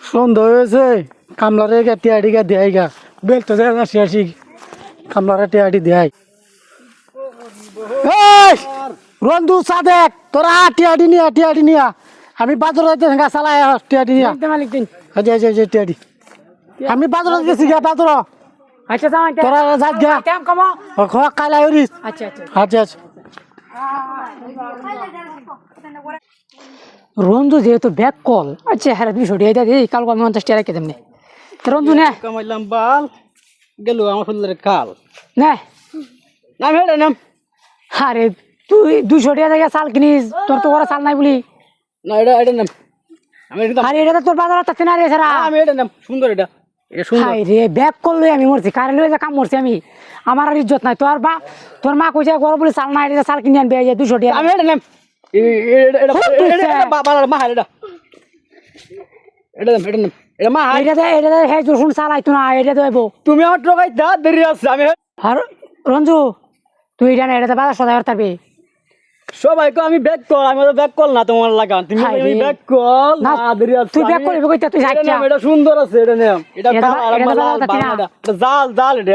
সন্ধ্যা হয়েছে কামলারে গা টিয়াডি গা দেয় গা। বেল তো দেয় আসি আসি কামলারে টিয়াডি দেয় রন্ধু সাদেক তোরা টিয়াডি নিয়া টিয়াডি নিয়া। আমি বাজার গা চালাই টিয়াডি নিয়া। টিয়াডি। আমি বাজার গেছি গা বাজার। আচ্ছা তোরা গা। কমো আচ্ছা আচ্ছা। আচ্ছা আচ্ছা। রঞ্জু যেহেতু ব্যাক কল আচ্ছা হ্যাঁ দুশো টাকা এটা দিই কালকে আমি পঞ্চাশ টাকা রেখে রঞ্জু নে? কামাইলাম বাল গেল আমার ফুলের কাল নে। নাম হেডে নাম। আরে তুই দুশো টাকা থেকে চাল কিনিস তোর তো ওরা চাল নাই বলি। না এটা এটা নাম। আমি এটা আরে এটা তো তোর বাজার থাকতে না রে সারা। আমি এটা নাম সুন্দর এটা। সুন্দর রে ব্যাক করল আমি মরছি কাম মরছি আমি। আমার আর ইজ্জত নাই। তোর বা তোর মা কইছে গরম বলে চাল এটা কিনে আনবে এই যে দুশো টাকা। আমি এটা নাম। রঞ্জু তুই এটা না এটা বাজার সদাই পারবি সবাই কো আমি ব্যাক কল আমি তো ব্যাক কল না তোমার লাগান তুমি আমি ব্যাক কল না, দেরি আছে তুই ব্যাক করবি কইতা, তুই এটা এটা সুন্দর আছে এটা না। এটা। এটা জাল জাল এটা